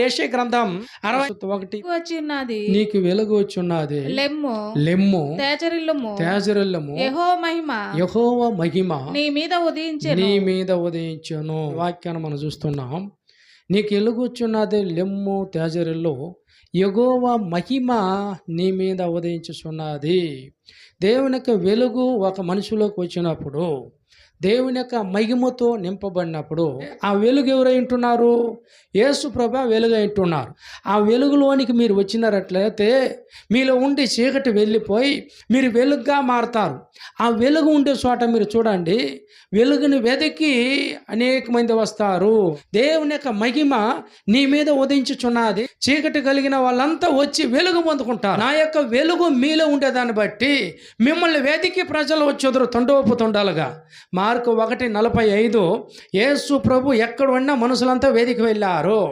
ఏషే గ్రంథం అరవై ఒకటి. వచ్చి ఉన్నది నీకు వెలుగు వచ్చున్నది. లెమ్ము. లెమ్ము. తేజరిల్లుము. తేజరిల్లము. యెహో మహిమ. యహోవ మహిమ. నీ మీద ఉదయించెను. నీ మీద ఉదయించును. వాక్యాన్ని మనం చూస్తున్నాం. నీకు వెలుగుచున్నది లెమ్ము తేజరిల్లు. ఎగోవ మహిమ నీ మీద ఉదయించుచున్నది. దేవుని యొక్క వెలుగు ఒక మనిషిలోకి వచ్చినప్పుడు దేవుని యొక్క మహిమతో నింపబడినప్పుడు ఆ వెలుగు ఎవరై ఉంటున్నారు? యేసు ప్రభ వెలుగు ఉంటున్నారు. ఆ వెలుగులోనికి మీరు వచ్చినారట్లయితే మీలో ఉండి చీకటి వెళ్ళిపోయి మీరు వెలుగుగా మారుతారు. ఆ వెలుగు ఉండే చోట మీరు చూడండి వెలుగుని వెతికి అనేక మంది వస్తారు. దేవుని యొక్క మహిమ నీ మీద ఉదయించుచున్నది. చీకటి కలిగిన వాళ్ళంతా వచ్చి వెలుగు పొందుకుంటారు. నా యొక్క వెలుగు మీలో ఉండేదాన్ని బట్టి మిమ్మల్ని వెతికి ప్రజలు వచ్చుదురు తొండవపు తొండాలుగా. మార్కు ఒకటి నలభై ఐదు యేసు ప్రభు ఎక్కడ ఉన్నా మనుషులంతా వేదిక వెళ్ళారు.